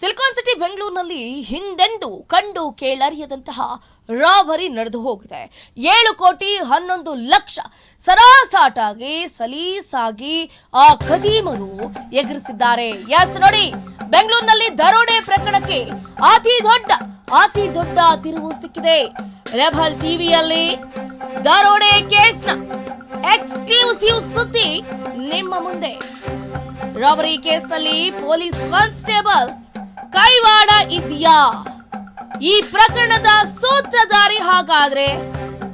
Silicon city ಬೆಂಗಳೂರಿನಲ್ಲಿ ಹಿಂದೆಂದೂ ಕಂಡು ಕೇಳರಿಯದಂತಹ ರಾಬರಿ ನಡೆದು ಹೋಗಿದೆ. ಏಳು ಕೋಟಿ ಹನ್ನೊಂದು ಲಕ್ಷ ಸರಾಸಾಟಾಗಿ ಸಲೀಸಾಗಿ ಆ ಖದೀಮರು ಎಗರಿಸಿದ್ದಾರೆ. ಎಸ್, ನೋಡಿ, ಬೆಂಗಳೂರಿನಲ್ಲಿ ದರೋಡೆ ಪ್ರಕರಣಕ್ಕೆ ಅತಿ ದೊಡ್ಡ ಅತಿ ದೊಡ್ಡ ತಿರುವು ಸಿಕ್ಕಿದೆ. ರೆಬಲ್ ಟಿವಿಯಲ್ಲಿ ದರೋಡೆ ಕೇಸ್ನ ಎಕ್ಸ್ಕ್ಲೂಸಿವ್ ಸುದ್ದಿ ನಿಮ್ಮ ಮುಂದೆ. ರಾಬರಿ ಕೇಸ್ನಲ್ಲಿ ಪೊಲೀಸ್ ಕಾನ್ಸ್ಟೇಬಲ್ ಕೈವಾಡ ಇದೆಯಾ? ಈ ಪ್ರಕರಣದ ಸೂತ್ರಧಾರಿ ಹಾಗಾದ್ರೆ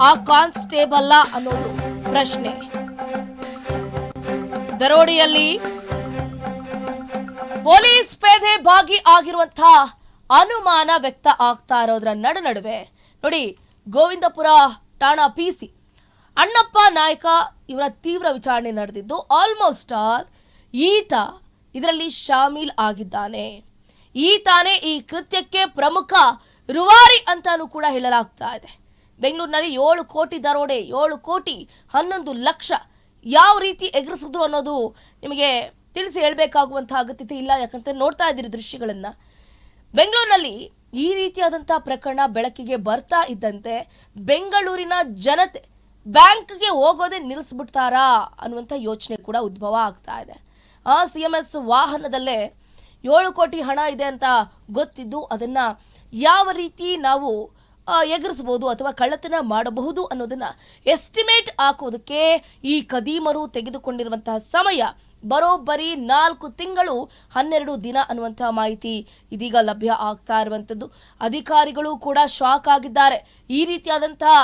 ಆ ಕಾನ್ಸ್ಟೇಬಲ್ ಅನ್ನೋದು ಪ್ರಶ್ನೆ. ದರೋಡಿಯಲ್ಲಿ ಪೊಲೀಸ್ ಪೇದೆ ಭಾಗಿ ಆಗಿರುವಂತಹ ಅನುಮಾನ ವ್ಯಕ್ತ ಆಗ್ತಾ ಇರೋದ್ರ ನಡು ನಡುವೆ. ನೋಡಿ, ಗೋವಿಂದಪುರ ಠಾಣಾ ಪಿಸಿ ಅಣ್ಣಪ್ಪ ನಾಯಕ ಇವರ ತೀವ್ರ ವಿಚಾರಣೆ ನಡೆದಿದ್ದು ಆಲ್ಮೋಸ್ಟ್ ಆಲ್ ಈತ ಇದರಲ್ಲಿ ಶಾಮೀಲ್ ಆಗಿದ್ದಾನೆ. ಈತಾನೇ ಈ ಕೃತ್ಯಕ್ಕೆ ಪ್ರಮುಖ ರುವಾರಿ ಅಂತಾನೂ ಕೂಡ ಹೇಳಲಾಗ್ತಾ ಇದೆ. ಬೆಂಗಳೂರಿನಲ್ಲಿ ಏಳು ಕೋಟಿ ದರೋಡೆ, ಏಳು ಕೋಟಿ ಹನ್ನೊಂದು ಲಕ್ಷ ಯಾವ ರೀತಿ ಎಗರಿಸಿದ್ರು ಅನ್ನೋದು ನಿಮಗೆ ತಿಳಿಸಿ ಹೇಳಬೇಕಾಗುವಂಥ ಅಗತ್ಯತೆ ಇಲ್ಲ. ಯಾಕಂತ ನೋಡ್ತಾ ಇದ್ದೀರಿ ದೃಶ್ಯಗಳನ್ನು. ಬೆಂಗಳೂರಿನಲ್ಲಿ ಈ ರೀತಿಯಾದಂಥ ಪ್ರಕರಣ ಬೆಳಕಿಗೆ ಬರ್ತಾ ಇದ್ದಂತೆ ಬೆಂಗಳೂರಿನ ಜನತೆ ಬ್ಯಾಂಕ್ಗೆ ಹೋಗೋದೇ ನಿಲ್ಲಿಸ್ಬಿಡ್ತಾರಾ ಅನ್ನುವಂಥ ಯೋಚನೆ ಕೂಡ ಉದ್ಭವ ಆಗ್ತಾ ಇದೆ. ಆ ಸಿ ಎಂ ಎಸ್ ವಾಹನದಲ್ಲೇ ಏಳು ಕೋಟಿ ಹಣ ಇದೆ ಅಂತ ಗೊತ್ತಿದ್ದು ಅದನ್ನು ಯಾವ ರೀತಿ ನಾವು ಎಗರಿಸಬಹುದು ಅಥವಾ ಕಳ್ಳತನ ಮಾಡಬಹುದು ಅನ್ನೋದನ್ನ ಎಸ್ಟಿಮೇಟ್ ಹಾಕೋದಕ್ಕೆ ಈ ಕದೀಮರು ತೆಗೆದುಕೊಂಡಿರುವಂತಹ ಸಮಯ ಬರೋಬ್ಬರಿ ನಾಲ್ಕು ತಿಂಗಳು ಹನ್ನೆರಡು ದಿನ ಅನ್ನುವಂಥ ಮಾಹಿತಿ ಇದೀಗ ಲಭ್ಯ ಆಗ್ತಾ ಇರುವಂಥದ್ದು. ಅಧಿಕಾರಿಗಳು ಕೂಡ ಶಾಕ್ ಆಗಿದ್ದಾರೆ. ಈ ರೀತಿಯಾದಂತಹ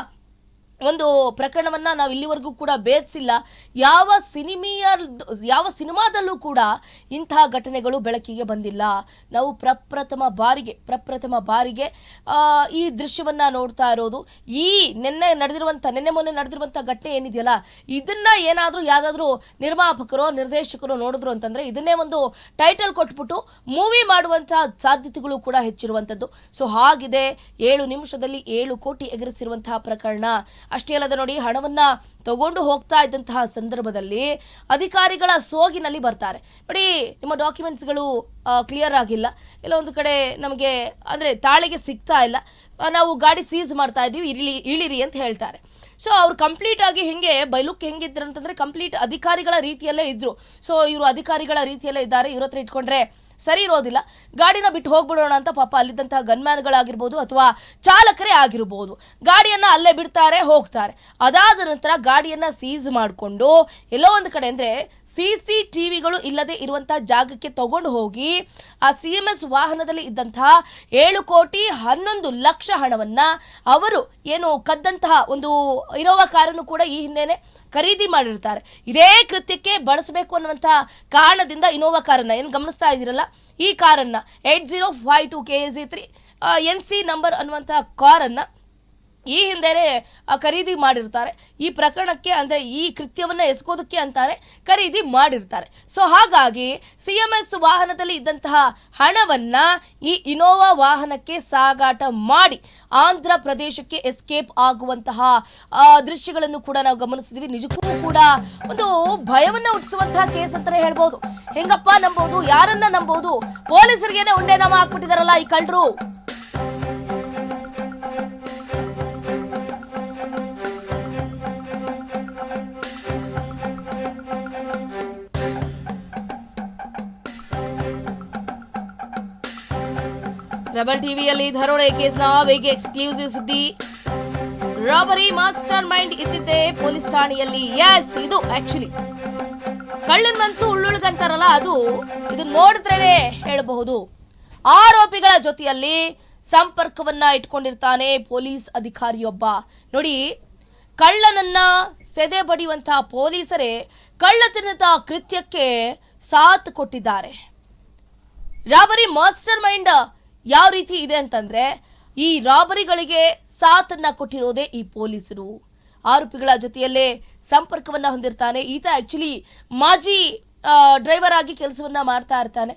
ಒಂದು ಪ್ರಕರಣವನ್ನು ನಾವು ಇಲ್ಲಿವರೆಗೂ ಕೂಡ ಭೇದಿಸಿಲ್ಲ. ಯಾವ ಸಿನಿಮೀಯ ಯಾವ ಸಿನಿಮಾದಲ್ಲೂ ಕೂಡ ಇಂತಹ ಘಟನೆಗಳು ಬೆಳಕಿಗೆ ಬಂದಿಲ್ಲ. ನಾವು ಪ್ರಪ್ರಥಮ ಬಾರಿಗೆ ಪ್ರಪ್ರಥಮ ಬಾರಿಗೆ ಈ ದೃಶ್ಯವನ್ನು ನೋಡ್ತಾ ಇರೋದು. ಈ ನಿನ್ನೆ ನಡೆದಿರುವಂಥ ನಿನ್ನೆ ಮೊನ್ನೆ ನಡೆದಿರುವಂಥ ಘಟನೆ ಏನಿದೆಯಲ್ಲ, ಇದನ್ನು ಏನಾದರೂ ಯಾವುದಾದ್ರೂ ನಿರ್ಮಾಪಕರು, ನಿರ್ದೇಶಕರು ನೋಡಿದ್ರು ಅಂತಂದರೆ ಇದನ್ನೇ ಒಂದು ಟೈಟಲ್ ಕೊಟ್ಬಿಟ್ಟು ಮೂವಿ ಮಾಡುವಂಥ ಸಾಧ್ಯತೆಗಳು ಕೂಡ ಹೆಚ್ಚಿರುವಂಥದ್ದು ಸೊ ಹಾಗಿದೆ. ಏಳು ನಿಮಿಷದಲ್ಲಿ ಏಳು ಕೋಟಿ ಎಗರಿಸಿರುವಂತಹ ಪ್ರಕರಣ. ಅಷ್ಟೇ ಅಲ್ಲದೆ ನೋಡಿ, ಹಣವನ್ನ ತಗೊಂಡು ಹೋಗ್ತಾ ಇದ್ದಂತಹ ಸಂದರ್ಭದಲ್ಲಿ ಅಧಿಕಾರಿಗಳ ಸೋಗಿನಲ್ಲಿ ಬರ್ತಾರೆ. ನೋಡಿ, ನಿಮ್ಮ ಡಾಕ್ಯುಮೆಂಟ್ಸ್ಗಳು ಕ್ಲಿಯರ್ ಆಗಿಲ್ಲ. ಇಲ್ಲ ಒಂದು ಕಡೆ ನಮಗೆ, ಅಂದರೆ ತಾಳಿಗೆ ಸಿಗ್ತಾ ಇಲ್ಲ. ನಾವು ಗಾಡಿ ಸೀಸ್ ಮಾಡ್ತಾ ಇದ್ದೀವಿ ಇಳಿ ಇಳಿರಿ ಅಂತ ಹೇಳ್ತಾರೆ. ಸೊ ಅವ್ರು ಕಂಪ್ಲೀಟ್ ಆಗಿ ಹೆಂಗೆ ಬೈಲುಕ್ ಹೆಂಗಿದ್ರು ಅಂತಂದ್ರೆ ಕಂಪ್ಲೀಟ್ ಅಧಿಕಾರಿಗಳ ರೀತಿಯಲ್ಲೇ ಇದ್ದರು ಸೊ ಇವರು ಅಧಿಕಾರಿಗಳ ರೀತಿಯಲ್ಲೇ ಇದ್ದಾರೆ. ಇವ್ರ ಹತ್ರ ಇಟ್ಕೊಂಡ್ರೆ ಸರಿ ಇರೋದಿಲ್ಲ. ಗಾಡಿನ ಬಿಟ್ಟು ಹೋಗ್ಬಿಡೋಣ ಅಂತ ಪಾಪ ಅಲ್ಲಿದ್ದಂತಹ ಗನ್ಮ್ಯಾನ್ಗಳಾಗಿರ್ಬೋದು ಅಥವಾ ಚಾಲಕರೇ ಆಗಿರ್ಬೋದು. ಗಾಡಿಯನ್ನು ಅಲ್ಲೇ ಬಿಡ್ತಾರೆ, ಹೋಗ್ತಾರೆ. ಅದಾದ ನಂತರ ಗಾಡಿಯನ್ನು ಸೀಸ್ ಮಾಡಿಕೊಂಡು ಎಲ್ಲೋ ಒಂದು ಕಡೆ ಅಂದ್ರೆ ಸಿ ಟಿವಿಗಳು ಇಲ್ಲದೆ ಇರುವಂತಹ ಜಾಗಕ್ಕೆ ತಗೊಂಡು ಹೋಗಿ ಆ ಸಿ ಎಂ ಎಸ್ ವಾಹನದಲ್ಲಿ ಇದ್ದಂತಹ ಏಳು ಕೋಟಿ ಹನ್ನೊಂದು ಲಕ್ಷ ಹಣವನ್ನ ಅವರು ಏನು ಕದ್ದಂತಹ ಒಂದು ಇನೋವಾ ಕಾರನ್ನು ಕೂಡ ಈ ಹಿಂದೆನೆ ಖರೀದಿ ಮಾಡಿರ್ತಾರೆ. ಇದೇ ಕೃತ್ಯಕ್ಕೆ ಬಳಸಬೇಕು ಅನ್ನುವಂತಹ ಕಾರಣದಿಂದ ಇನೋವಾ ಕಾರನ್ನ ಏನು ಗಮನಿಸ್ತಾ ಇದ್ದೀರಲ್ಲ? ಈ ಕಾರನ್ನ eight zero five two K S three N C number ಅನ್ನುವಂತಹ ಕಾರನ್ನ ಈ ಹಿಂದೆಯೇ ಖರೀದಿ ಮಾಡಿರ್ತಾರೆ. ಈ ಪ್ರಕರಣಕ್ಕೆ ಅಂದರೆ ಈ ಕೃತ್ಯವನ್ನು ಎಸಗೋದಕ್ಕೆ ಅಂತಾನೆ ಖರೀದಿ ಮಾಡಿರ್ತಾರೆ. ಸೊ ಹಾಗಾಗಿ ಸಿ ಎಂ ಎಸ್ ವಾಹನದಲ್ಲಿ ಇದ್ದಂತಹ ಹಣವನ್ನು ಈ ಇನೋವಾ ವಾಹನಕ್ಕೆ ಸಾಗಾಟ ಮಾಡಿ ಆಂಧ್ರ ಪ್ರದೇಶಕ್ಕೆ ಎಸ್ಕೇಪ್ ಆಗುವಂತಹ ದೃಶ್ಯಗಳನ್ನು ಕೂಡ ನಾವು ಗಮನಿಸಿದ್ವಿ. ನಿಜಕ್ಕೂ ಕೂಡ ಒಂದು ಭಯವನ್ನು ಹುಟ್ಟಿಸುವಂತಹ ಕೇಸ್ ಅಂತಲೇ ಹೇಳ್ಬೋದು. ಹೆಂಗಪ್ಪ ನಂಬೋದು, ಯಾರನ್ನ ನಂಬೋದು? ಪೊಲೀಸರಿಗೇನೆ ನಮ್ಮ ಹಾಕ್ಬಿಟ್ಟಿದಾರಲ್ಲ ಈ ಕಳ್ಳರು. ರೆಬಲ್ ಟಿವಿಯಲ್ಲಿ ದರೋಡೆ ಕೇಸ್ನ ವೇಗಿ ಎಕ್ಸ್ಕ್ಲೂಸಿವ್ ಸುದ್ದಿ. ರಾಬರಿ ಮಾಸ್ಟರ್ ಮೈಂಡ್ ಇದ್ದಿದ್ದೆ ಪೊಲೀಸ್ ಠಾಣೆಯಲ್ಲಿ. ಎಸ್ ಇದು ಆಕ್ಚುಲಿ ಕಳ್ಳನ್ ಮನ್ಸು ಉಳ್ಳುಳ್ಗಂತಾರಲ್ಲ ಅದು. ಇದು ನೋಡಿದ್ರೇನೆ ಹೇಳಬಹುದು. ಆರೋಪಿಗಳ ಜೊತೆಯಲ್ಲಿ ಸಂಪರ್ಕವನ್ನ ಇಟ್ಕೊಂಡಿರ್ತಾನೆ ಪೊಲೀಸ್ ಅಧಿಕಾರಿಯೊಬ್ಬ. ನೋಡಿ, ಕಳ್ಳನನ್ನ ಸೆದೆ ಬಡಿಯುವಂತಹ ಪೊಲೀಸರೇ ಕಳ್ಳತನದ ಕೃತ್ಯಕ್ಕೆ ಸಾಥ್ ಕೊಟ್ಟಿದ್ದಾರೆ. ರಾಬರಿ ಮಾಸ್ಟರ್ ಮೈಂಡ್ ಯಾವ ರೀತಿ ಇದೆ ಅಂತಂದ್ರೆ, ಈ ರಾಬರಿಗಳಿಗೆ ಸಾಥನ್ನ ಕೊಟ್ಟಿರೋದೇ ಈ ಪೊಲೀಸರು. ಆರೋಪಿಗಳ ಜೊತೆಯಲ್ಲೇ ಸಂಪರ್ಕವನ್ನ ಹೊಂದಿರ್ತಾನೆ. ಈತ ಆಕ್ಚುಲಿ ಮಾಜಿ ಡ್ರೈವರ್ ಆಗಿ ಕೆಲಸವನ್ನ ಮಾಡ್ತಾ ಇರ್ತಾನೆ.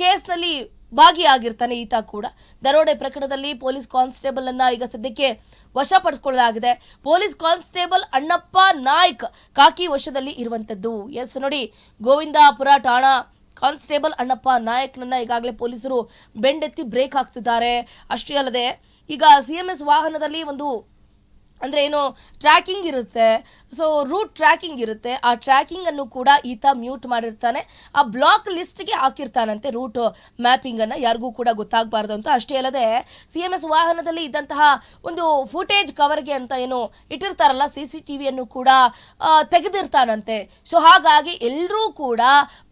ಕೇಸ್ನಲ್ಲಿ ಭಾಗಿಯಾಗಿರ್ತಾನೆ ಈತ ಕೂಡ. ದರೋಡೆ ಪ್ರಕರಣದಲ್ಲಿ ಪೊಲೀಸ್ ಕಾನ್ಸ್ಟೇಬಲ್ ಅನ್ನ ಈಗ ಸದ್ಯಕ್ಕೆ ವಶಪಡಿಸಿಕೊಳ್ಳಲಾಗಿದೆ. ಪೊಲೀಸ್ ಕಾನ್ಸ್ಟೇಬಲ್ ಅಣ್ಣಪ್ಪ ನಾಯ್ಕ್ ಕಾಕಿ ವಶದಲ್ಲಿ ಇರುವಂತದ್ದು ಎಸ್, ನೋಡಿ, ಗೋವಿಂದಾಪುರ ಠಾಣಾ ಕಾನ್ಸ್ಟೇಬಲ್ ಅಣ್ಣಪ್ಪ ನಾಯಕ್ನನ್ನ ಈಗಾಗಲೇ ಪೊಲೀಸರು ಬೆಂಡೆತ್ತಿ ಬ್ರೇಕ್ ಹಾಕ್ತಿದ್ದಾರೆ. ಅಷ್ಟೇ ಅಲ್ಲದೆ ಈಗ ಸಿ ಎಂ ಎಸ್ ವಾಹನದಲ್ಲಿ ಒಂದು ಅಂದರೆ ಏನು ಟ್ರ್ಯಾಕಿಂಗ್ ಇರುತ್ತೆ. ಸೊ ರೂಟ್ ಟ್ರ್ಯಾಕಿಂಗ್ ಇರುತ್ತೆ. ಆ ಟ್ರ್ಯಾಕಿಂಗನ್ನು ಕೂಡ ಈತ ಮ್ಯೂಟ್ ಮಾಡಿರ್ತಾನೆ. ಆ ಬ್ಲಾಕ್ ಲಿಸ್ಟ್ಗೆ ಹಾಕಿರ್ತಾನಂತೆ ರೂಟ್ ಮ್ಯಾಪಿಂಗನ್ನು ಯಾರಿಗೂ ಕೂಡ ಗೊತ್ತಾಗಬಾರ್ದು ಅಂತ. ಅಷ್ಟೇ ಅಲ್ಲದೆ ಸಿ ಎಂ ಎಸ್ ವಾಹನದಲ್ಲಿ ಇದ್ದಂತಹ ಒಂದು ಫುಟೇಜ್ ಕವರ್ಗೆ ಅಂತ ಏನು ಇಟ್ಟಿರ್ತಾರಲ್ಲ ಸಿ ಸಿ ಟಿ ವಿಯನ್ನು ಕೂಡ ತೆಗೆದಿರ್ತಾನಂತೆ. ಸೊ ಹಾಗಾಗಿ ಎಲ್ಲರೂ ಕೂಡ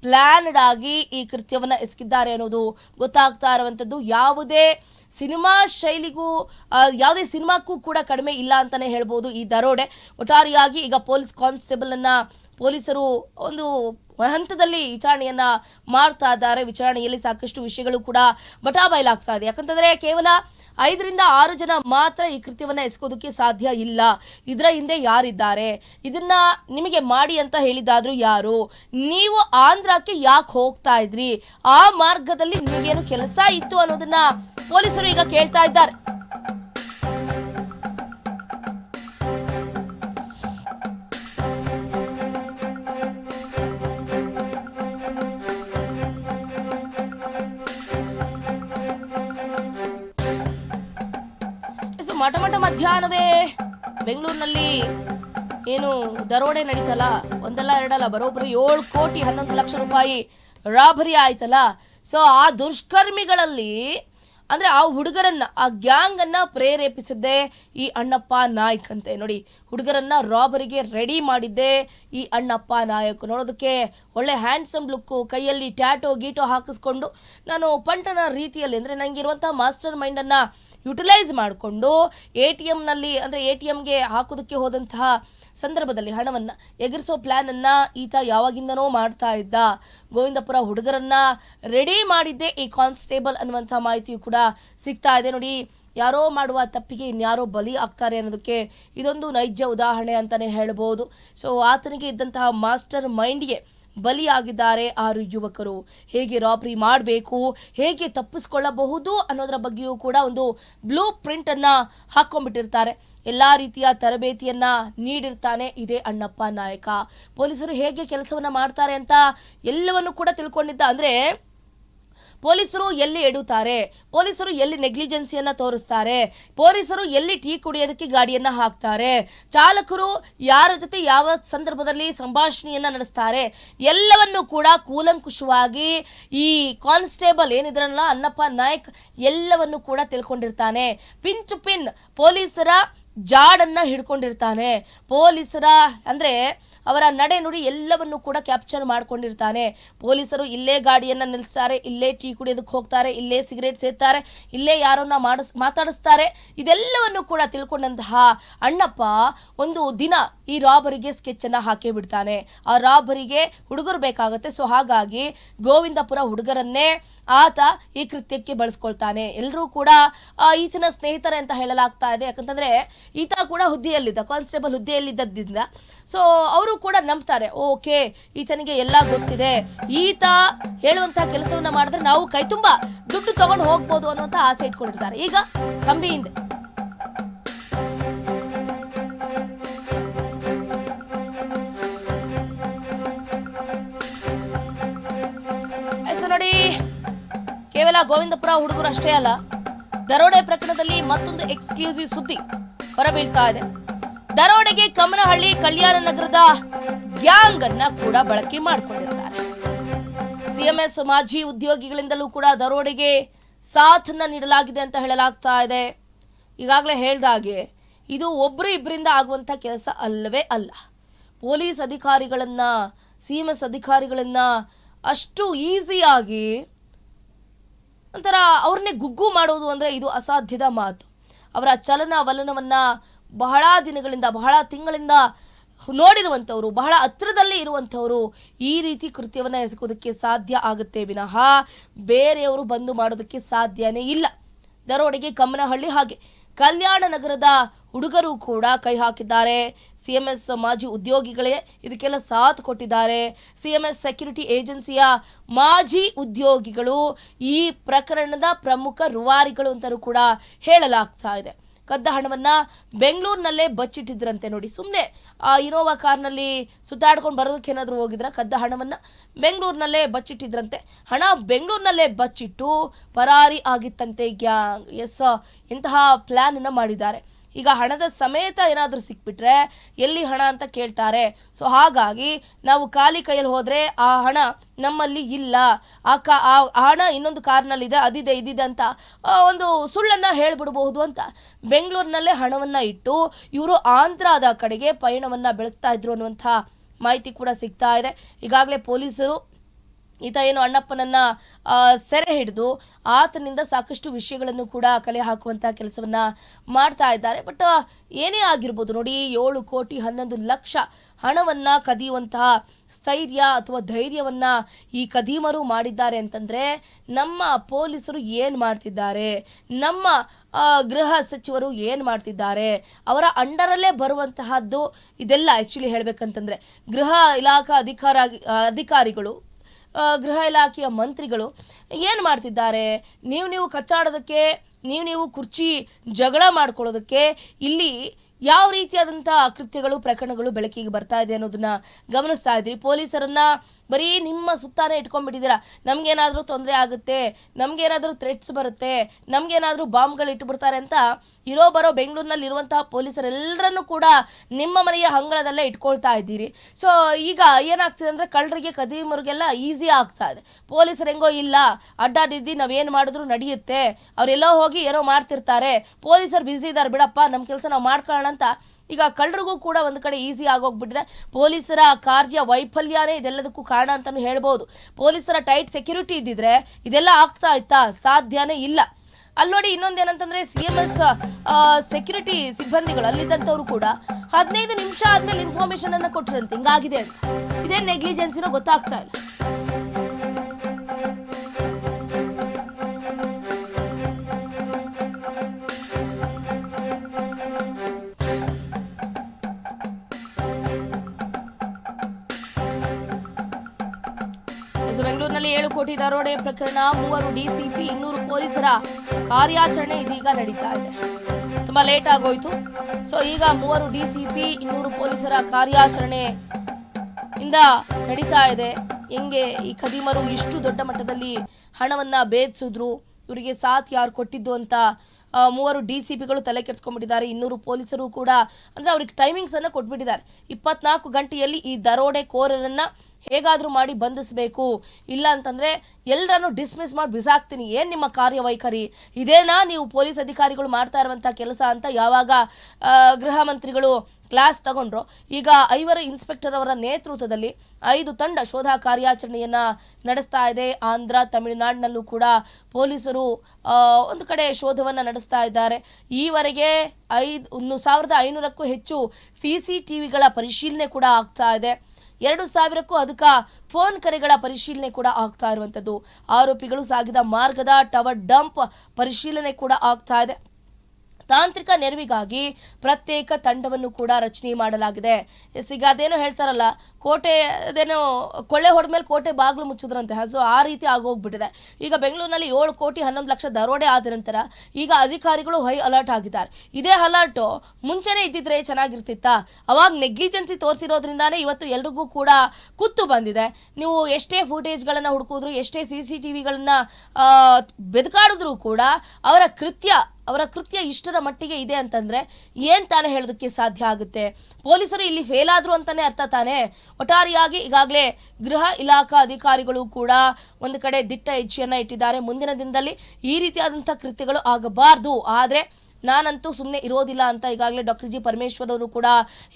ಪ್ಲ್ಯಾನ್ಡ್ ಆಗಿ ಈ ಕೃತ್ಯವನ್ನು ಎಸಗಿದ್ದಾರೆ ಅನ್ನೋದು ಗೊತ್ತಾಗ್ತಾ ಇರುವಂಥದ್ದು ಯಾವುದೇ ಸಿನಿಮಾ ಶೈಲಿಗೂ ಯಾವುದೇ ಸಿನಿಮಾಕ್ಕೂ ಕೂಡ ಕಡಿಮೆ ಇಲ್ಲ ಅಂತಲೇ ಹೇಳ್ಬೋದು ಈ ದರೋಡೆ. ಒಟ್ಟಾರೆಯಾಗಿ ಈಗ ಪೊಲೀಸ್ ಕಾನ್ಸ್ಟೇಬಲನ್ನು ಪೊಲೀಸರು ಒಂದು ಹಂತದಲ್ಲಿ ವಿಚಾರಣೆಯನ್ನು ಮಾಡ್ತಾ ಇದ್ದಾರೆ. ವಿಚಾರಣೆಯಲ್ಲಿ ಸಾಕಷ್ಟು ವಿಷಯಗಳು ಕೂಡ ಬಟಾಬೈಲಾಗ್ತಾ ಇದೆ. ಯಾಕಂತಂದರೆ ಕೇವಲ ಐದರಿಂದ ಆರು ಜನ ಮಾತ್ರ ಈ ಕೃತ್ಯವನ್ನು ಎಸಗೋದಕ್ಕೆ ಸಾಧ್ಯ ಇಲ್ಲ. ಇದರ ಹಿಂದೆ ಯಾರಿದ್ದಾರೆ? ಇದನ್ನ ನಿಮಗೆ ಮಾಡಿ ಅಂತ ಹೇಳಿದಾದ್ರು ಯಾರು? ನೀವು ಆಂಧ್ರಕ್ಕೆ ಯಾಕೆ ಹೋಗ್ತಾ ಇದ್ರಿ? ಆ ಮಾರ್ಗದಲ್ಲಿ ನಿಮಗೇನು ಕೆಲಸ ಇತ್ತು ಅನ್ನೋದನ್ನ ಪೊಲೀಸರು ಈಗ ಕೇಳ್ತಾ ಇದ್ದಾರೆ. ಮಠ ಮಧ್ಯಾಹ್ನವೇ. ಬೆಂಗಳೂರಿನಲ್ಲಿ ಏನು ದರೋಡೆ ನಡೀತಲ್ಲ? ಒಂದಲ್ಲ ಎರಡಲ್ಲ, ಬರೋಬ್ಬರಿ ಏಳು ಕೋಟಿ ಹನ್ನೊಂದು ಲಕ್ಷ ರೂಪಾಯಿ ರಾಬರಿ ಆಯ್ತಲ್ಲ? ಸೊ ಆ ದುಷ್ಕರ್ಮಿಗಳಲ್ಲಿ ಅಂದ್ರೆ ಆ ಹುಡುಗರನ್ನ, ಆ ಗ್ಯಾಂಗ್ ಅನ್ನ ಪ್ರೇರೇಪಿಸಿದ್ದೆ ಈ ಅಣ್ಣಪ್ಪ ನಾಯ್ಕ್ ಅಂತೆ. ನೋಡಿ, ಹುಡುಗರನ್ನ ರಾಬರಿಗೆ ರೆಡಿ ಮಾಡಿದ್ದೆ ಈ ಅಣ್ಣಪ್ಪ ನಾಯಕ್. ನೋಡೋದಕ್ಕೆ ಒಳ್ಳೆ ಹ್ಯಾಂಡ್ಸಮ್ ಲುಕ್ಕು, ಕೈಯಲ್ಲಿ ಟ್ಯಾಟೋ, ಗೀಟೋ ಹಾಕಿಸ್ಕೊಂಡು ನಾನು ಪಂಟನ ರೀತಿಯಲ್ಲಿ, ಅಂದರೆ ನನಗಿರುವಂಥ ಮಾಸ್ಟರ್ ಮೈಂಡನ್ನು ಯುಟಿಲೈಸ್ ಮಾಡಿಕೊಂಡು ಎ ಟಿ ಎಮ್ನಲ್ಲಿ ಅಂದರೆ ಎ ಟಿ ಎಮ್ಗೆ ಹಾಕೋದಕ್ಕೆ ಹೋದಂತಹ ಸಂದರ್ಭದಲ್ಲಿ ಹಣವನ್ನು ಎಗರಿಸೋ ಪ್ಲ್ಯಾನನ್ನು ಈತ ಯಾವಾಗಿಂದನೋ ಮಾಡ್ತಾ ಇದ್ದ. ಗೋವಿಂದಪುರ ಹುಡುಗರನ್ನ ರೆಡಿ ಮಾಡಿದ್ದೇ ಈ ಕಾನ್ಸ್ಟೇಬಲ್ ಅನ್ನುವಂಥ ಮಾಹಿತಿಯು ಕೂಡ ಸಿಗ್ತಾ ಇದೆ. ನೋಡಿ, ಯಾರೋ ಮಾಡುವ ತಪ್ಪಿಗೆ ಇನ್ಯಾರೋ ಬಲಿ ಆಗ್ತಾರೆ ಅನ್ನೋದಕ್ಕೆ ಇದೊಂದು ನೈಜ ಉದಾಹರಣೆ ಅಂತಲೇ ಹೇಳ್ಬೋದು. ಸೊ ಆತನಿಗೆ ಇದ್ದಂತಹ ಮಾಸ್ಟರ್ ಮೈಂಡ್ಗೆ ಬಲಿಯಾಗಿದ್ದಾರೆ ಆರು ಯುವಕರು. ಹೇಗೆ ರಾಬ್ರಿ ಮಾಡಬೇಕು, ಹೇಗೆ ತಪ್ಪಿಸ್ಕೊಳ್ಳಬಹುದು ಅನ್ನೋದರ ಬಗ್ಗೆಯೂ ಕೂಡ ಒಂದು ಬ್ಲೂ ಪ್ರಿಂಟನ್ನು ಹಾಕ್ಕೊಂಡ್ಬಿಟ್ಟಿರ್ತಾರೆ. ಎಲ್ಲ ರೀತಿಯ ತರಬೇತಿಯನ್ನ ನೀಡಿರ್ತಾನೆ ಇದೇ ಅಣ್ಣಪ್ಪ ನಾಯಕ. ಪೊಲೀಸರು ಹೇಗೆ ಕೆಲಸವನ್ನ ಮಾಡ್ತಾರೆ ಅಂತ ಎಲ್ಲವನ್ನು ಕೂಡ ತಿಳ್ಕೊಂಡಿದ್ದ ಅಂದರೆ, ಪೊಲೀಸರು ಎಲ್ಲಿ ಎಡುತ್ತಾರೆ ಪೊಲೀಸರು ಎಲ್ಲಿ ನೆಗ್ಲಿಜೆನ್ಸಿಯನ್ನು ತೋರಿಸ್ತಾರೆ, ಪೊಲೀಸರು ಎಲ್ಲಿ ಟೀ ಕುಡಿಯೋದಕ್ಕೆ ಗಾಡಿಯನ್ನು ಹಾಕ್ತಾರೆ, ಚಾಲಕರು ಯಾರ ಜೊತೆ ಯಾವ ಸಂದರ್ಭದಲ್ಲಿ ಸಂಭಾಷಣೆಯನ್ನು ನಡೆಸ್ತಾರೆ, ಎಲ್ಲವನ್ನು ಕೂಡ ಕೂಲಂಕುಷವಾಗಿ ಈ ಕಾನ್ಸ್ಟೇಬಲ್ ಏನಿದ್ರಲ್ಲ ಅಣ್ಣಪ್ಪ ನಾಯ್ಕ್ ಎಲ್ಲವನ್ನು ಕೂಡ ತಿಳ್ಕೊಂಡಿರ್ತಾನೆ. ಪಿನ್ ಟು ಪಿನ್ ಪೊಲೀಸರ ಜಾಡನ್ನ ಹಿಡ್ಕೊಂಡಿರ್ತಾನೆ. ಪೊಲೀಸರ ಅಂದರೆ ಅವರ ನಡೆ ನುಡಿ ಎಲ್ಲವನ್ನು ಕೂಡ ಕ್ಯಾಪ್ಚರ್ ಮಾಡ್ಕೊಂಡಿರ್ತಾನೆ. ಪೊಲೀಸರು ಇಲ್ಲೇ ಗಾಡಿಯನ್ನು ನಿಲ್ಲಿಸ್ತಾರೆ ಇಲ್ಲೇ ಟೀ ಕುಡಿಯೋದಕ್ಕೆ ಹೋಗ್ತಾರೆ, ಇಲ್ಲೇ ಸಿಗರೇಟ್ ಸೇರ್ತಾರೆ ಇಲ್ಲೇ ಯಾರನ್ನ ಮಾಡಿಸ್, ಮಾತಾಡಿಸ್ತಾರೆ. ಇದೆಲ್ಲವನ್ನು ಕೂಡ ತಿಳ್ಕೊಂಡಂತಹ ಅಣ್ಣಪ್ಪ ಒಂದು ದಿನ ಈ ರಾಬರಿಗೆ ಸ್ಕೆಚ್ಚನ್ನು ಹಾಕೇ ಬಿಡ್ತಾನೆ. ಆ ರಾಬರಿಗೆ ಹುಡುಗರು ಬೇಕಾಗುತ್ತೆ. ಸೊ ಹಾಗಾಗಿ ಗೋವಿಂದಪುರ ಹುಡುಗರನ್ನೇ ಆತ ಈ ಕೃತ್ಯಕ್ಕೆ ಬಳಸ್ಕೊಳ್ತಾನೆ. ಎಲ್ಲರೂ ಕೂಡ ಈತನ ಸ್ನೇಹಿತರೆ ಅಂತ ಹೇಳಲಾಗ್ತಾ ಇದೆ. ಯಾಕಂತಂದ್ರೆ, ಈತ ಕೂಡ ಹುದ್ದೆಯಲ್ಲಿದ್ದ, ಕಾನ್ಸ್ಟೇಬಲ್ ಹುದ್ದೆಯಲ್ಲಿದ್ದರಿಂದ ಸೊ ಅವರು ಕೂಡ ನಂಬ್ತಾರೆ, ಓಕೆ, ಈತನಿಗೆ ಎಲ್ಲ ಗೊತ್ತಿದೆ. ಈತ ಹೇಳುವಂತಹ ಕೆಲಸವನ್ನ ಮಾಡಿದ್ರೆ ನಾವು ಕೈ ತುಂಬ ದುಡ್ಡು ತಗೊಂಡು ಹೋಗ್ಬೋದು ಅನ್ನುವಂತ ಆಸೆ ಇಟ್ಕೊಂಡಿರ್ತಾರೆ. ಈಗ ಕಂಬಿ ಹಿಂದೆ. ಕೇವಲ ಗೋವಿಂದಪುರ ಹುಡುಗರು ಅಷ್ಟೇ ಅಲ್ಲ, ದರೋಡೆ ಪ್ರಕರಣದಲ್ಲಿ ಮತ್ತೊಂದು ಎಕ್ಸ್ಕ್ಲೂಸಿವ್ ಸುದ್ದಿ ಹೊರಬೀಳ್ತಾ ಇದೆ. ದರೋಡೆಗೆ ಕಮನಹಳ್ಳಿ ಕಲ್ಯಾಣ ನಗರದ ಗ್ಯಾಂಗ್ ಅನ್ನ ಕೂಡ ಬಳಕೆ ಮಾಡಿಕೊಂಡಿರ್ತಾರೆ ಸಿಎಂಎಸ್ ಮಾಜಿ ಉದ್ಯೋಗಿಗಳಿಂದಲೂ ಕೂಡ ದರೋಡೆಗೆ ಸಾಥನ್ನ ನೀಡಲಾಗಿದೆ ಅಂತ ಹೇಳಲಾಗ್ತಾ ಇದೆ. ಈಗಾಗಲೇ ಹಾಗೆ, ಇದು ಒಬ್ಬರು ಇಬ್ಬರಿಂದ ಆಗುವಂಥ ಕೆಲಸ ಅಲ್ಲವೇ ಅಲ್ಲ. ಪೊಲೀಸ್ ಅಧಿಕಾರಿಗಳನ್ನ ಸಿ ಎಂ ಎಸ್ ಅಧಿಕಾರಿಗಳನ್ನ ಅಷ್ಟು ಈಸಿಯಾಗಿ ಒಂಥರ ಅವ್ರನ್ನೇ ಗುಗ್ಗು ಮಾಡೋದು ಅಂದರೆ ಇದು ಅಸಾಧ್ಯದ ಮಾತು. ಅವರ ಚಲನ ವಲನವನ್ನು ಬಹಳ ದಿನಗಳಿಂದ, ಬಹಳ ತಿಂಗಳಿಂದ ನೋಡಿರುವಂಥವರು, ಬಹಳ ಹತ್ತಿರದಲ್ಲೇ ಇರುವಂಥವರು ಈ ರೀತಿ ಕೃತ್ಯವನ್ನು ಎಸಗೋದಕ್ಕೆ ಸಾಧ್ಯ ಆಗುತ್ತೆ ವಿನಃ ಬೇರೆಯವರು ಬಂದು ಮಾಡೋದಕ್ಕೆ ಸಾಧ್ಯನೇ ಇಲ್ಲ. ದರೋಡೆಗೆ ಕಮ್ಮನಹಳ್ಳಿ ಹಾಗೆ. ಕಲ್ಯಾಣ ನಗರದ ಹುಡುಗರು ಕೂಡ ಕೈ ಹಾಕಿದ್ದಾರೆ. ಸಿ ಎಂ ಎಸ್ ಮಾಜಿ ಉದ್ಯೋಗಿಗಳೇ ಇದಕ್ಕೆಲ್ಲ ಸಾಥ್ ಕೊಟ್ಟಿದ್ದಾರೆ. ಸಿ ಎಂ ಎಸ್ ಸೆಕ್ಯೂರಿಟಿ ಏಜೆನ್ಸಿಯ ಮಾಜಿ ಉದ್ಯೋಗಿಗಳು ಈ ಪ್ರಕರಣದ ಪ್ರಮುಖ ರುವಾರಿಗಳು ಅಂತಲೂ ಕೂಡ ಹೇಳಲಾಗ್ತಾ ಇದೆ. ಕದ್ದ ಹಣವನ್ನ ಬೆಂಗಳೂರಿನಲ್ಲೇ ಬಚ್ಚಿಟ್ಟಿದ್ರಂತೆ ನೋಡಿ. ಸುಮ್ಮನೆ ಆ, ಇನೋವಾ ಕಾರ್ನಲ್ಲಿ ಸುತ್ತಾಡ್ಕೊಂಡು ಬರೋದಕ್ಕೆ ಏನಾದರೂ ಹೋಗಿದ್ರ? ಕದ್ದ ಹಣವನ್ನ ಬೆಂಗಳೂರಿನಲ್ಲೇ ಬಚ್ಚಿಟ್ಟಿದ್ರಂತೆ. ಹಣ ಬೆಂಗಳೂರಿನಲ್ಲೇ ಬಚ್ಚಿಟ್ಟು ಪರಾರಿ ಆಗಿತ್ತಂತೆ ಗ್ಯಾಂಗ್ ಎಸ್, ಇಂತಹ ಪ್ಲಾನ್ ಅನ್ನ ಮಾಡಿದ್ದಾರೆ. ಈಗ ಹಣದ ಸಮೇತ ಏನಾದರೂ ಸಿಕ್ಬಿಟ್ರೆ ಎಲ್ಲಿ ಹಣ ಅಂತ ಕೇಳ್ತಾರೆ. ಸೊ ಹಾಗಾಗಿ ನಾವು ಖಾಲಿ ಕೈಯಲ್ಲಿ ಹೋದರೆ ಆ ಹಣ ನಮ್ಮಲ್ಲಿ ಇಲ್ಲ. ಆ ಕಾ, ಆ ಹಣ ಇನ್ನೊಂದು ಕಾರ್ನಲ್ಲಿದೆ, ಅದಿದೆ, ಇದಿದೆ ಅಂತ ಒಂದು ಸುಳ್ಳನ್ನು ಹೇಳ್ಬಿಡ್ಬಹುದು ಅಂತ. ಬೆಂಗಳೂರಿನಲ್ಲೇ ಹಣವನ್ನು ಇಟ್ಟು ಇವರು ಆಂಧ್ರದ ಕಡೆಗೆ ಪಯಣವನ್ನು ಬೆಳೆಸ್ತಾ ಇದ್ರು ಅನ್ನುವಂಥ ಮಾಹಿತಿ ಕೂಡ ಸಿಗ್ತಾ ಇದೆ. ಈಗಾಗಲೇ ಪೊಲೀಸರು ಈತ ಏನು ಅಣ್ಣಪ್ಪನನ್ನ ಸೆರೆ ಹಿಡಿದು ಆತನಿಂದ ಸಾಕಷ್ಟು ವಿಷಯಗಳನ್ನು ಕೂಡ ಕಲೆ ಹಾಕುವಂತಹ ಕೆಲಸವನ್ನ ಮಾಡ್ತಾ ಇದ್ದಾರೆ. ಬಟ್ ಏನೇ ಆಗಿರ್ಬೋದು ನೋಡಿ, ಏಳು ಕೋಟಿ ಹನ್ನೊಂದು ಲಕ್ಷ ಹಣವನ್ನ ಕದಿಯುವಂತಹ ಸ್ಥೈರ್ಯ ಅಥವಾ ಧೈರ್ಯವನ್ನ ಈ ಕದೀಮರು ಮಾಡಿದ್ದಾರೆ ಅಂತಂದ್ರೆ ನಮ್ಮ ಪೊಲೀಸರು ಏನ್ ಮಾಡ್ತಿದ್ದಾರೆ? ನಮ್ಮ ಗೃಹ ಸಚಿವರು ಏನ್ ಮಾಡ್ತಿದ್ದಾರೆ? ಅವರ ಅಂಡರಲ್ಲೇ ಬರುವಂತಹದ್ದು ಇದೆಲ್ಲ ಆ್ಯಕ್ಚುಲಿ ಹೇಳ್ಬೇಕಂತಂದ್ರೆ ಗೃಹ ಇಲಾಖಾ ಅಧಿಕಾರ ಅಧಿಕಾರಿಗಳು ಗೃಹ ಇಲಾಖೆಯ ಮಂತ್ರಿಗಳು ಏನು ಮಾಡ್ತಿದ್ದಾರೆ? ನೀವು ನೀವು ಕಚ್ಚಾಡೋದಕ್ಕೆ, ನೀವು ನೀವು ಕುರ್ಚಿ ಜಗಳ ಮಾಡ್ಕೊಳ್ಳೋದಕ್ಕೆ ಇಲ್ಲಿ ಯಾವ ರೀತಿಯಾದಂಥ ಕೃತ್ಯಗಳು, ಪ್ರಕರಣಗಳು ಬೆಳಕಿಗೆ ಬರ್ತಾ ಇದೆ ಅನ್ನೋದನ್ನ ಗಮನಿಸ್ತಾ ಇದ್ದೀರಿ. ಪೊಲೀಸರನ್ನ ಬರೀ ನಿಮ್ಮ ಸುತ್ತಾನೆ ಇಟ್ಕೊಂಡ್ಬಿಟ್ಟಿದ್ದೀರಾ? ನಮಗೇನಾದರೂ ತೊಂದರೆ ಆಗುತ್ತೆ, ನಮಗೇನಾದರೂ ಥ್ರೆಟ್ಸ್ ಬರುತ್ತೆ, ನಮಗೇನಾದರೂ ಬಾಂಬ್ಗಳು ಇಟ್ಟುಬಿಡ್ತಾರೆ ಅಂತ ಇರೋ ಬರೋ ಬೆಂಗಳೂರಿನಲ್ಲಿ ಇರುವಂತಹ ಪೊಲೀಸರೆಲ್ಲರನ್ನೂ ಕೂಡ ನಿಮ್ಮ ಮನೆಯ ಅಂಗಳದಲ್ಲೇ ಇಟ್ಕೊಳ್ತಾ ಇದ್ದೀರಿ. ಸೊ ಈಗ ಏನಾಗ್ತಿದೆ ಅಂದರೆ ಕಳ್ಳರಿಗೆ ಕದೀಮರಿಗೆಲ್ಲ ಈಸಿ ಆಗ್ತಾ ಇದೆ. ಪೊಲೀಸರು ಹೆಂಗೋ ಇಲ್ಲ, ಅಡ್ಡಾಡಿದ್ದು ನಾವೇನು ಮಾಡಿದ್ರು ನಡೆಯುತ್ತೆ, ಅವರೆಲ್ಲೋ ಹೋಗಿ ಏನೋ ಮಾಡ್ತಿರ್ತಾರೆ, ಪೊಲೀಸರು ಬ್ಯುಸಿ ಇದ್ದಾರೆ ಬಿಡಪ್ಪ ನಮ್ಮ ಕೆಲಸ ನಾವು ಮಾಡ್ಕೊಳ್ಳೋಣ ಅಂತ ಈಗ ಕಳ್ಳರಿಗೂ ಕೂಡ ಒಂದು ಕಡೆ ಈಸಿ ಆಗೋಗ್ಬಿಟ್ಟಿದೆ. ಪೊಲೀಸರ ಕಾರ್ಯ ವೈಫಲ್ಯನೇ ಇದೆಲ್ಲದಕ್ಕೂ ಕಾರಣ ಅಂತಲೂ ಹೇಳ್ಬೋದು. ಪೊಲೀಸರ ಟೈಟ್ ಸೆಕ್ಯೂರಿಟಿ ಇದ್ದಿದ್ರೆ ಇದೆಲ್ಲ ಆಗ್ತಾ ಇತ್ತಾ, ಸಾಧ್ಯನೇ ಇಲ್ಲ. ಅಲ್ಲಿ ನೋಡಿ ಇನ್ನೊಂದೇನಂತಂದ್ರೆ ಸಿ ಎಂ ಎಸ್ ಸೆಕ್ಯೂರಿಟಿ ಸಿಬ್ಬಂದಿಗಳು ಅಲ್ಲಿದ್ದಂಥವ್ರು ಕೂಡ ಹದಿನೈದು ನಿಮಿಷ ಆದ್ಮೇಲೆ ಇನ್ಫಾರ್ಮೇಶನ್ ಅನ್ನ ಕೊಟ್ರಂತೆ, ಹಿಂಗಾಗಿದೆ ಇದೇ ನೆಗ್ಲಿಜೆನ್ಸಿನೋ ಗೊತ್ತಾಗ್ತಾ ಇಲ್ಲ. ಬೆಂಗಳೂರಿನಲ್ಲಿ ಏಳು ಕೋಟಿ ದರೋಡೆ ಪ್ರಕರಣ, ಮೂವರು ಡಿಸಿಪಿ, ಇನ್ನೂರು ಪೊಲೀಸರ ಕಾರ್ಯಾಚರಣೆ ಇದೀಗ ನಡೀತಾ ಇದೆ. ತುಂಬಾ ಲೇಟ್ ಆಗೋಯ್ತು. ಸೊ ಈಗ ಮೂವರು ಡಿಸಿಪಿ, ಇನ್ನೂರು ಪೊಲೀಸರ ಕಾರ್ಯಾಚರಣೆ ಇಂದ ನಡೀತಾ ಇದೆ. ಹೆಂಗೆ ಈ ಖದೀಮರು ಇಷ್ಟು ದೊಡ್ಡ ಮಟ್ಟದಲ್ಲಿ ಹಣವನ್ನ ಬೇಧಿಸಿದ್ರು, ಇವರಿಗೆ ಸಾಥ್ ಯಾರು ಕೊಟ್ಟಿದ್ದು ಅಂತ ಮೂವರು ಡಿ ಸಿ ಪಿಗಳು ತಲೆ ಕೆಡ್ಸ್ಕೊಂಡ್ಬಿಟ್ಟಿದ್ದಾರೆ, ಇನ್ನೂರು ಪೊಲೀಸರು ಕೂಡ. ಅಂದ್ರೆ ಅವ್ರಿಗೆ ಟೈಮಿಂಗ್ಸ್ ಅನ್ನ ಕೊಟ್ಬಿಟ್ಟಿದ್ದಾರೆ. ಇಪ್ಪತ್ನಾಲ್ಕು ಗಂಟೆಯಲ್ಲಿ ಈ ದರೋಡೆ ಕೋರರನ್ನ ಹೇಗಾದ್ರೂ ಮಾಡಿ ಬಂಧಿಸಬೇಕು. ಇಲ್ಲ ಅಂತಂದರೆ ಎಲ್ಲರನ್ನು ಡಿಸ್ಮಿಸ್ ಮಾಡಿ ಬಿಸಾಕ್ತೀನಿ. ಏನು ನಿಮ್ಮ ಕಾರ್ಯವೈಖರಿ ಇದೇನಾ ನೀವು ಪೊಲೀಸ್ ಅಧಿಕಾರಿಗಳು ಮಾಡ್ತಾ ಇರುವಂಥ ಕೆಲಸ ಅಂತ ಯಾವಾಗ ಗೃಹ ಮಂತ್ರಿಗಳು ಕ್ಲಾಸ್ ತಗೊಂಡ್ರು. ಈಗ ಐವರು ಇನ್ಸ್ಪೆಕ್ಟರ್ ಅವರ ನೇತೃತ್ವದಲ್ಲಿ ಐದು ತಂಡ ಶೋಧ ಕಾರ್ಯಾಚರಣೆಯನ್ನು ನಡೆಸ್ತಾ ಇದೆ. ಆಂಧ್ರ, ತಮಿಳುನಾಡಿನಲ್ಲೂ ಕೂಡ ಪೊಲೀಸರು ಒಂದು ಕಡೆ ಶೋಧವನ್ನು ನಡೆಸ್ತಾ ಇದ್ದಾರೆ. ಈವರೆಗೆ ಐದು ಒಂದು ಸಾವಿರದ ಐನೂರಕ್ಕೂ ಹೆಚ್ಚು ಸಿ ಸಿ ಟಿವಿಗಳ ಪರಿಶೀಲನೆ ಕೂಡ ಆಗ್ತಾ ಇದೆ. ಎರಡು ಸಾವಿರಕ್ಕೂ ಅಧಿಕ ಫೋನ್ ಕರೆಗಳ ಪರಿಶೀಲನೆ ಕೂಡ ಆಗ್ತಾ ಇರುವಂಥದ್ದು. ಆರೋಪಿಗಳು ಸಾಗಿದ ಮಾರ್ಗದ ಟವರ್ ಡಂಪ್ ಪರಿಶೀಲನೆ ಕೂಡ ಆಗ್ತಾ ಇದೆ. ತಾಂತ್ರಿಕ ನೆರವಿಗಾಗಿ ಪ್ರತ್ಯೇಕ ತಂಡವನ್ನು ಕೂಡ ರಚನೆ ಮಾಡಲಾಗಿದೆ. ಎಸ್ ಈಗ ಅದೇನೋ ಹೇಳ್ತಾರಲ್ಲ ಕೋಟೆ ಅದೇನೋ ಕೊಳ್ಳೆ ಹೊಡೆದ್ಮೇಲೆ ಕೋಟೆ ಬಾಗಿಲು ಮುಚ್ಚಿದ್ರಂತೆ. ಸೊ ಆ ರೀತಿ ಆಗೋಗ್ಬಿಟ್ಟಿದೆ. ಈಗ ಬೆಂಗಳೂರಿನಲ್ಲಿ ಏಳು ಕೋಟಿ ಹನ್ನೊಂದು ಲಕ್ಷ ದರೋಡೆ ಆದ ನಂತರ ಈಗ ಅಧಿಕಾರಿಗಳು ಹೈ ಅಲರ್ಟ್ ಆಗಿದ್ದಾರೆ. ಇದೇ ಅಲರ್ಟು ಮುಂಚೆನೇ ಇದ್ದಿದ್ರೆ ಚೆನ್ನಾಗಿರ್ತಿತ್ತಾ? ಅವಾಗ ನೆಗ್ಲಿಜೆನ್ಸಿ ತೋರಿಸಿರೋದ್ರಿಂದಾನೇ ಇವತ್ತು ಎಲ್ರಿಗೂ ಕೂಡ ಕುತ್ತು ಬಂದಿದೆ. ನೀವು ಎಷ್ಟೇ ಫುಟೇಜ್ಗಳನ್ನು ಹುಡುಕಿದ್ರು, ಎಷ್ಟೇ ಸಿ ಸಿ ಟಿ ವಿಗಳನ್ನು ಬೆದಕಾಡಿದ್ರು ಕೂಡ ಅವರ ಕೃತ್ಯ ಅವರ ಕೃತ್ಯ ಇಷ್ಟರ ಮಟ್ಟಿಗೆ ಇದೆ ಅಂತಂದ್ರೆ ಏನು ತಾನೇ ಹೇಳೋದಕ್ಕೆ ಸಾಧ್ಯ ಆಗುತ್ತೆ? ಪೊಲೀಸರು ಇಲ್ಲಿ ಫೇಲ್ ಆದ್ರು ಅಂತಾನೆ ಅರ್ಥ ತಾನೇ? ಒಟ್ಟಾರೆಯಾಗಿ ಈಗಾಗಲೇ ಗೃಹ ಇಲಾಖಾ ಅಧಿಕಾರಿಗಳು ಕೂಡ ಒಂದು ಕಡೆ ದಿಟ್ಟ ಹೆಜ್ಜೆಯನ್ನು ಇಟ್ಟಿದ್ದಾರೆ. ಮುಂದಿನ ದಿನದಲ್ಲಿ ಈ ರೀತಿಯಾದಂಥ ಕೃತ್ಯಗಳು ಆಗಬಾರ್ದು. ಆದರೆ ನಾನಂತೂ ಸುಮ್ಮನೆ ಇರೋದಿಲ್ಲ ಅಂತ ಈಗಾಗಲೇ ಡಾಕ್ಟರ್ ಜಿ ಪರಮೇಶ್ವರ್ ಅವರು ಕೂಡ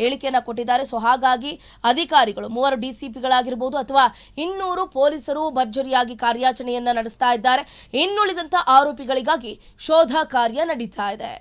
ಹೇಳಿಕೆಯನ್ನು ಕೊಟ್ಟಿದ್ದಾರೆ. ಸೊ ಹಾಗಾಗಿ ಅಧಿಕಾರಿಗಳು, ಮೂವರು ಡಿ ಸಿ ಪಿಗಳಾಗಿರ್ಬೋದು ಅಥವಾ ಇನ್ನೂರು ಪೊಲೀಸರು ಭರ್ಜರಿಯಾಗಿ ಕಾರ್ಯಾಚರಣೆಯನ್ನು ನಡೆಸ್ತಾ ಇದ್ದಾರೆ. ಇನ್ನುಳಿದಂಥ ಆರೋಪಿಗಳಿಗಾಗಿ ಶೋಧ ಕಾರ್ಯ ನಡೀತಾ ಇದೆ.